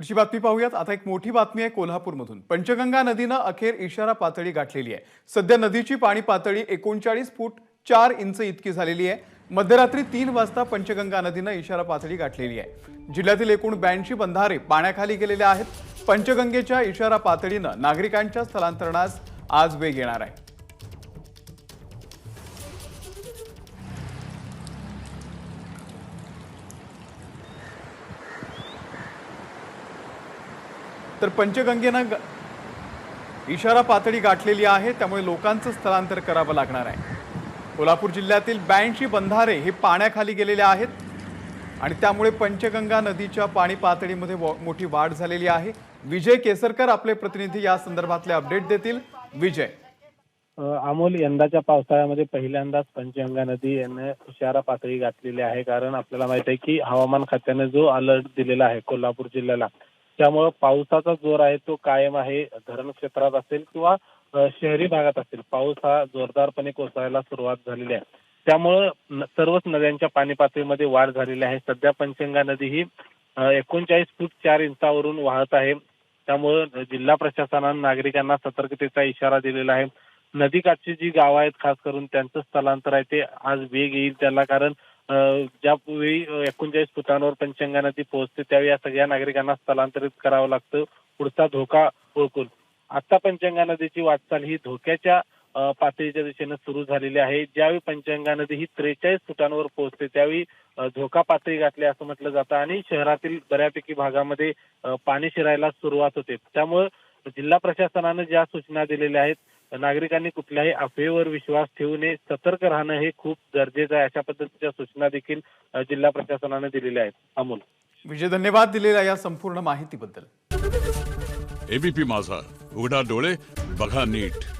पुढची बातमी पाहूयात. आता एक मोठी बातमी आहे कोल्हापूरमधून. पंचगंगा नदीनं अखेर इशारा पातळी गाठलेली आहे. सध्या नदीची पाणी पातळी एकोणचाळीस फूट चार इंच इतकी झालेली आहे. मध्यरात्री तीन वाजता पंचगंगा नदीनं इशारा पातळी गाठलेली आहे. जिल्ह्यातील एकूण ब्याऐंशी बंधारे पाण्याखाली गेलेले आहेत. पंचगंगेच्या इशारा पातळीनं नागरिकांच्या स्थलांतरणास आज वेग येणार आहे. तर पंचगंगेनं ग- इशारा पातळी गाठलेली आहे त्यामुळे लोकांचं स्थलांतर करावं लागणार आहे. कोल्हापूर जिल्ह्यातील ब्याऐंशी बंधारे हे पाण्याखाली गेलेले आहेत आणि त्यामुळे पंचगंगा नदीच्या पाणी पातळीमध्ये मोठी वाढ झालेली आहे. विजय केसरकर आपले प्रतिनिधी या संदर्भातले अपडेट देतील. विजय. अमोल यंदाच्या पावसाळ्यामध्ये पहिल्यांदाच पंचगंगा नदी याने इशारा पातळी गाठलेली आहे. कारण आपल्याला माहीत आहे की हवामान खात्याने जो अलर्ट दिलेला आहे कोल्हापूर जिल्ह्याला त्यामुळं पावसाचा जोर आहे तो कायम आहे धरण क्षेत्रात असेल किंवा शहरी भागात असेल. पाऊस हा जोरदारपणे कोसळायला सुरुवात झालेली आहे. त्यामुळं सर्वच नद्यांच्या पाणी पातळीमध्ये वाढ झालेली आहे. सध्या पंचगंगा नदी ही एकोणचाळीस फूट चार इंचावरून वाहत आहे. त्यामुळं जिल्हा प्रशासनानं नागरिकांना सतर्कतेचा इशारा दिलेला आहे. नदीकाठची जी गावं आहेत खास करून त्यांचं स्थलांतर आहे ते आज वेग येईल त्याला कारण ज्यावेळी एकोणचाळीस फुटांवर पंचगंगा नदी पोहोचते त्यावेळी या सगळ्या नागरिकांना स्थलांतरित करावं लागतं. पुढचा धोका ओळखून. आता पंचगंगा नदीची वाटचाल ही धोक्याच्या पातळीच्या दिशेने सुरू झालेली आहे. ज्यावेळी पंचगंगा नदी ही त्रेचाळीस फुटांवर पोहोचते त्यावेळी धोका पातळी गाठली असं म्हटलं जातं आणि शहरातील बऱ्यापैकी भागामध्ये पाणी शिरायला सुरुवात होते. त्यामुळे जिल्हा प्रशासनानं ज्या सूचना दिलेल्या आहेत नागरिकांनी कुठल्याही अफवेवर विश्वास ठेवू नये. सतर्क राहणं हे खूप गरजेचं आहे. अशा पद्धतीच्या सूचना देखील जिल्हा प्रशासनाने दिलेल्या आहेत. अमोल. विजय धन्यवाद दिलेल्या या संपूर्ण माहितीबद्दल. एबीपी माझा. उघडा डोळे बघा नीट.